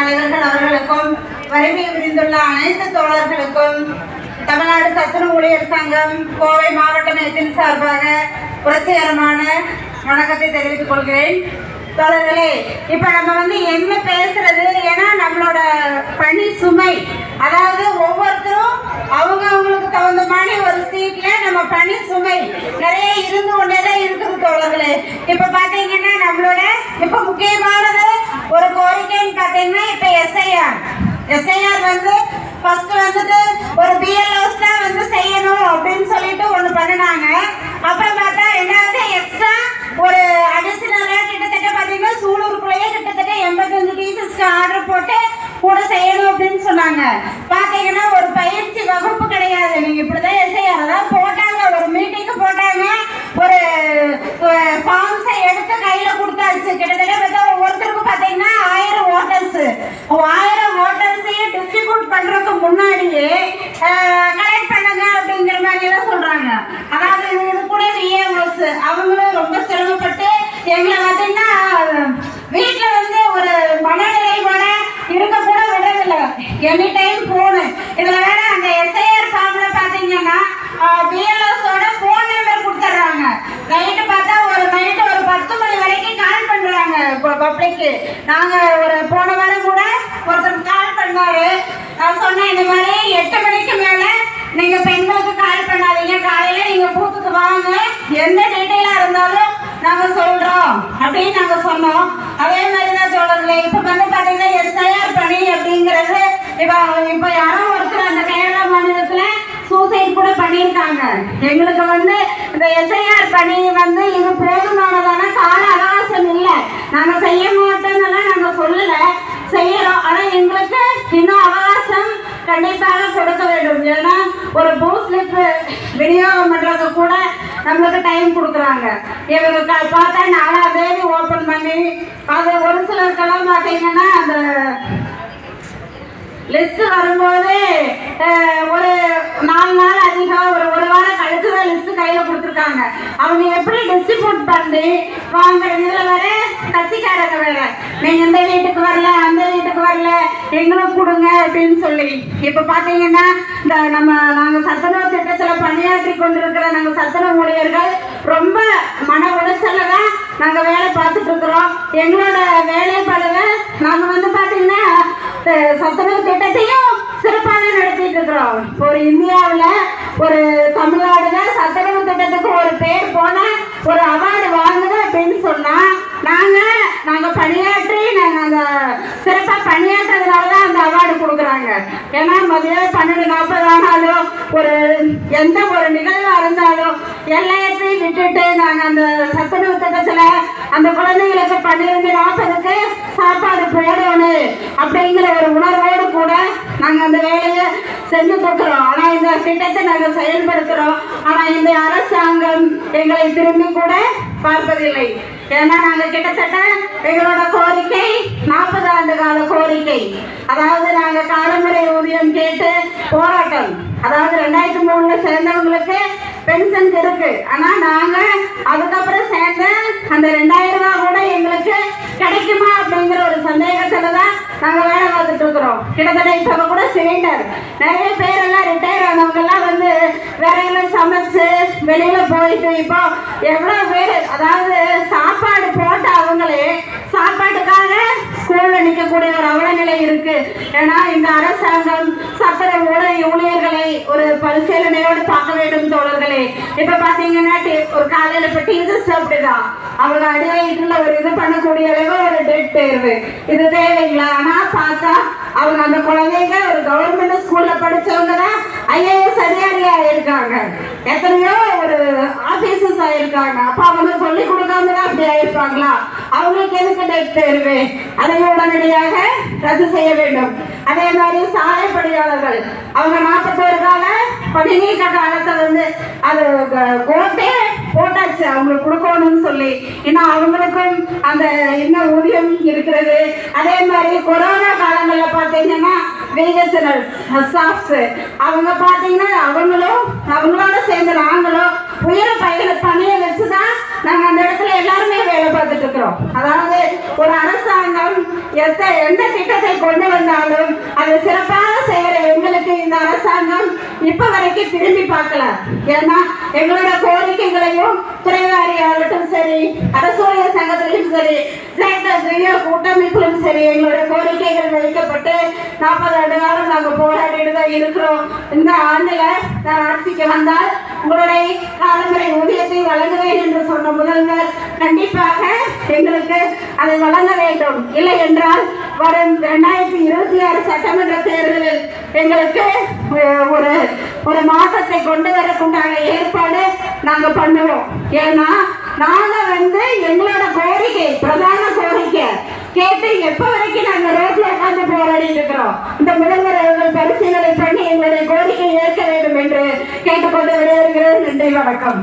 தலைவர்கள் அவர்களுக்கும் வறுமை விரிந்துள்ள அனைத்து தோழர்களுக்கும் தமிழ்நாடு சத்துணவு ஊழியர் சங்கம் கோவை மாவட்ட மையத்தின் சார்பாக புரட்சிகரமான வணக்கத்தை தெரிவித்துக் கொள்கிறேன். தோழர்களே இப்ப நம்ம வந்து என்ன பேசுறது ஏன்னா நம்மளோட பணி சுமை அதாவது ஒவ்வொருத்தரும் அவங்க அவங்களுக்கு தகுந்த மாதிரி ஒரு சீட்ல நம்ம பணி சுமை நிறைய இருந்து கொண்டே தான் இருக்குது தோழர்களே இப்ப பாத்தீங்கன்னா நம்மளோட இப்ப முக்கியமானது ஒரு கோரிக்கைன்னு பாத்தீங்கன்னா இப்ப எஸ்ஐஆர் எஸ்ஐஆர் வந்து ஃபர்ஸ்ட் வந்துட்டு ஒரு பிஎல்ஓஸ் தான் வந்து செய்யணும் அப்படின்னு சொல்லிட்டு ஒன்று பண்ணினாங்க அப்புறம் பார்த்தா ரெண்டாவது எக்ஸ்ட்ரா ஒரு அடிஷனலாக கிட்டத்தட்ட பார்த்தீங்கன்னா சூலூருக்குள்ளேயே கிட்டத்தட்ட எண்பத்தஞ்சு டீச்சர்ஸ்க்கு ஆர்டர் போட்டு கூட செய்யணும் அப்படின்னு சொன்னாங்க பார்த்தீங்கன்னா ஒரு பயிற்சி வகுப்பு கிடையாது நீங்கள் இப்படி தான் எஸ்ஐஆர் அதாவது போட்டாங்க ஒரு மீட்டிங்கு போட்டாங்க ஒரு ஃபார்ம்ஸை எடுத்து கையில் கொடுத்தாச்சு கிட்டத்தட்ட பார்த்தா ஒவ்வொருத்தருக்கும் பார்த்தீங்கன்னா ஆயிரம் ஓட்டர்ஸ் ஆயிரம் ஓட்டர்ஸையும் டிஸ்ட்ரிபியூட் பண்ணுறதுக்கு முன்னாடியே கலெக்ட் பண்ணுங்க அப்படிங்கிற மாதிரி எல்லாம் சொல்கிறாங்க அதாவது இது கூட விஏஓஸ் அவங்களும் ரொம்ப சிரமப்பட்டு எங்களை பார்த்தீங்கன்னா வீட்டில் வந்து ஒரு மனநிறைவோட இருக்க கூட விடுறதில்லை. எனி டைம் ஃபோனு இதில் வேற அந்த எஸ்ஐஆர் ஃபார்ம்ல பார்த்தீங்கன்னா பிஎல்எஸோட ஃபோன் நம்பர் கொடுத்துட்றாங்க நைட்டு பார்த்தா ஒரு நைட்டு ஒரு பத்து மணி வரைக்கும் கால் பண்ணுறாங்க பப்ளிக்கு நாங்கள் ஒரு போன வாரம் கூட ஒருத்தர் கால் பண்ணாரு. நான் சொன்னேன் இந்த மாதிரி எட்டு மணிக்கு மேலே நீங்கள் பெண்களுக்கு கால் பண்ணாதீங்க. காலையில் நீங்கள் பூத்துக்கு வாங்க. எந்த டீட்டெயிலாக இருந்தாலும் நாங்கள் சொல்கிறோம் அப்படின்னு நாங்கள் சொன்னோம். அதே மாதிரி தான் சொல்றதுல இப்ப வந்து பார்த்தீங்கன்னா எஸ்ஐஆர் பணி அப்படிங்கிறது இப்போ இப்ப யாரோ ஒருத்தர் அந்த கேரளா மாநிலத்துல சூசைட் கூட பண்ணியிருக்காங்க. எங்களுக்கு வந்து இந்த எஸ்ஐஆர் பணி வந்து இது போதுமானதான கால அவகாசம் இல்லை. நாங்கள் செய்ய மாட்டோம்னா நாங்க சொல்லலை. செய்யறோம். ஆனால் எங்களுக்கு இன்னும் அவகாசம் கண்டிப்பாக கொடுக்க வேண்டும். ஏன்னா ஒரு பூ விநியோகம் பண்ணுறது கூட நம்மளுக்கு டைம் கொடுக்குறாங்க. இவங்க க- பார்த்தா நாலாவது தேதி ஓப்பன் பண்ணி அது ஒரு சிலருக்கெல்லாம் பார்த்தீங்கன்னா அந்த லிஸ்ட் வரும்போது ஒரு நாலு நாள் அதிகம் ஒரு ஒரு வாரம் கழிச்சு தான் லிஸ்ட் கையில் கொடுத்துருக்காங்க. அவங்க எப்படி டிஸ்ட்ரிபியூட் பண்ணி வாங்குற இதில் வர கட்சிக்காரங்க வேற. நீங்கள் இந்த வீட்டுக்கு வரல அந்த வீட்டுக்கு வரல எங்களுக்கு கொடுங்க அப்படின்னு சொல்லி. இப்போ பார்த்தீங்கன்னா இந்த நம்ம கொண்டிருக்கிற நாங்கள் சத்துணவு ஊழியர்கள் ரொம்ப மன உளைச்சல்ல தான் நாங்கள் வேலை பார்த்துட்டு இருக்கிறோம். எங்களோட வேலை நாங்கள் வந்து பார்த்தீங்கன்னா அஹ், சத்துணவு திட்டத்தையும் சிறப்பாக நடத்திட்டு இருக்கிறோம். ஒரு இந்தியாவில் ஒரு தமிழ்நாடுல சத்துணவு திட்டத்துக்கு ஒரு பேர் போன ஒரு அவார்டு வாங்குது அப்படின்னு சொன்னா நாங்க நாங்க பணியாற்றி நாங்க அந்த சிறப்பா பணியாற்றுறதுனால தான் அந்த அவார்டு கொடுக்குறாங்க. ஏன்னா மதியம் பன்னெண்டு நாற்பது ஆனாலும் ஒரு எந்த ஒரு நிகழ்வா இருந்தாலும் எல்லாத்தையும் விட்டுட்டு நாங்க அந்த சத்துணவு திட்டத்துல அந்த குழந்தைங்களுக்கு பன்னிரெண்டு நாற்பதுக்கு சாப்பாடு போடணும் அப்படிங்கிற ஒரு உணர்வோடு கூட நாங்க அந்த வேலையை செஞ்சு கொடுக்குறோம். இந்த திட்டத்தை நாங்க செயல்படுத்துறோம். ஆனா இந்த அரசாங்கம் எங்களை திரும்பி கூட பார்ப்பதில்லை. ஏன்னா நாங்கள் கிட்டத்தட்ட எங்களோட கோரிக்கை நாற்பது ஆண்டு கால கோரிக்கை. அதாவது நாங்க காலமுறை ஊதியம் கேட்டு போராட்டம். அதாவது ரெண்டாயிரத்தி மூணுல சேர்ந்தவங்களுக்கு பென்ஷன் இருக்கு. ஆனா நாங்க அதுக்கப்புறம் சேர்ந்த அந்த ரெண்டாயிரம் ரூபா கூட எங்களுக்கு கிடைக்குமா அப்படிங்கிற ஒரு சந்தேகத்துல தான் நாங்கள் வேலை பார்த்துட்டு இருக்கிறோம். கிட்டத்தட்ட இப்போ கூட சிலிண்டர் நிறைய பேர் எல்லாம் ரிட்டையர் ஆனவங்க எல்லாம் வந்து வேலையில சமைச்சு வெளியில போயிட்டு இப்போ எவ்வளவு பேர் அதாவது சாப்பாடு போட்ட அவங்களே சாப்பாட்டுக்காக ஸ்கூலில் நிற்கக்கூடிய ஒரு அவல நிலை இருக்கு. ஏன்னா இந்த அரசாங்கம் சத்திர பரிசீலனையோடு பார்க்க வேண்டும் தோழர்களே. இப்ப பாத்தீங்கன்னா ஒரு காலையில இப்ப டீச்சர்ஸ் அப்படிதான் அவங்க அடிவயிற்றுல ஒரு இது பண்ணக்கூடிய அளவு ஒரு டெட் தேர்வு. இது தேவைங்களா ஆனா பார்த்தா அவங்க அந்த குழந்தைங்க ஒரு கவர்மெண்ட் ஸ்கூல்ல படிச்சவங்க தான் ஐஏஎஸ் அதிகாரியா இருக்காங்க எத்தனையோ ஒரு ஆபீசர்ஸ் ஆயிருக்காங்க. அப்ப அவங்க சொல்லி கொடுக்காம தான் அப்படி ஆயிருப்பாங்களா? அவங்களுக்கு எதுக்கு டெட் தேர்வு? அதை உடனடியாக ரத்து செய்ய வேண்டும். அதே மாதிரி சாலை பணியாளர்கள். அவங்க நாற்பத்தோரு கால பணிநீக்க காலத்தை வந்து அது கோட்டே போட்டாச்சு. அவங்களுக்கு கொடுக்கணும்னு சொல்லி. இன்னும் அவங்களுக்கும் அந்த என்ன ஊதியம் இருக்கிறது. அதே மாதிரி கொரோனா காலங்களில் பார்த்தீங்கன்னா பிஹெச்என்எல் ஸ்டாஃப்ஸ். அவங்க பார்த்தீங்கன்னா அவங்களும் அவங்களோட சேர்ந்து நாங்களும் உயர பயிர் பணியை வச்சு தான் நாங்கள் அந்த இடத்துல எல்லாருமே வேலை பார்த்துட்டு இருக்கிறோம். அதாவது ஒரு அரசாங்கம் எத்த எந்த திட்டத்தை கொண்டு வந்தாலும் அதை சிறப்பாக செய்கிற எங்களுக்கு இந்த அரசாங்கம் இப்ப வரைக்கும் திரும்பி பார்க்கல. ஏன்னா எங்களோட கோரிக்கைகளையும் துறைவாரி ஆகட்டும் சரி அரசோடைய சங்கத்திலும் சரி கூட்டமைப்பிலும் சரி எங்களுடைய கோரிக்கைகள் வைக்கப்பட்டு நாற்பது ஆண்டு காலம் நாங்கள் போராடிட்டு தான் இருக்கிறோம். இந்த ஆண்டுல நான் ஆட்சிக்கு வந்தால் உங்களுடைய காலமுறை ஊதியத்தை வழங்குவேன் என்று சொன்ன முதல்வர் கண்டிப்பாக எங்களுக்கு அதை வழங்க வேண்டும். இல்லை என்றால் வரும் ரெண்டாயிரத்தி இருபத்தி ஆறு சட்டமன்ற தேர்தலில் எங்களுக்கு ஒரு ஒரு மாற்றத்தை கொண்டு வரக்குண்டான ஏற்பாடு நாங்கள் பண்ணுவோம். ஏன்னா நாங்கள் வந்து எங்களோட கோரிக்கை பிரதான கோரிக்கை எப்ப வரைக்கும் நாங்க ரோட்ல உட்கார்ந்து போராடிட்டு இருக்கிறோம். இந்த முதல்வர் அவர்கள் பரிசீலனை பண்ணி எங்களுடைய கோரிக்கை ஏற்க வேண்டும் என்று கேட்டுக்கொண்டு விடைபெறுகிறேன். நன்றி வணக்கம்.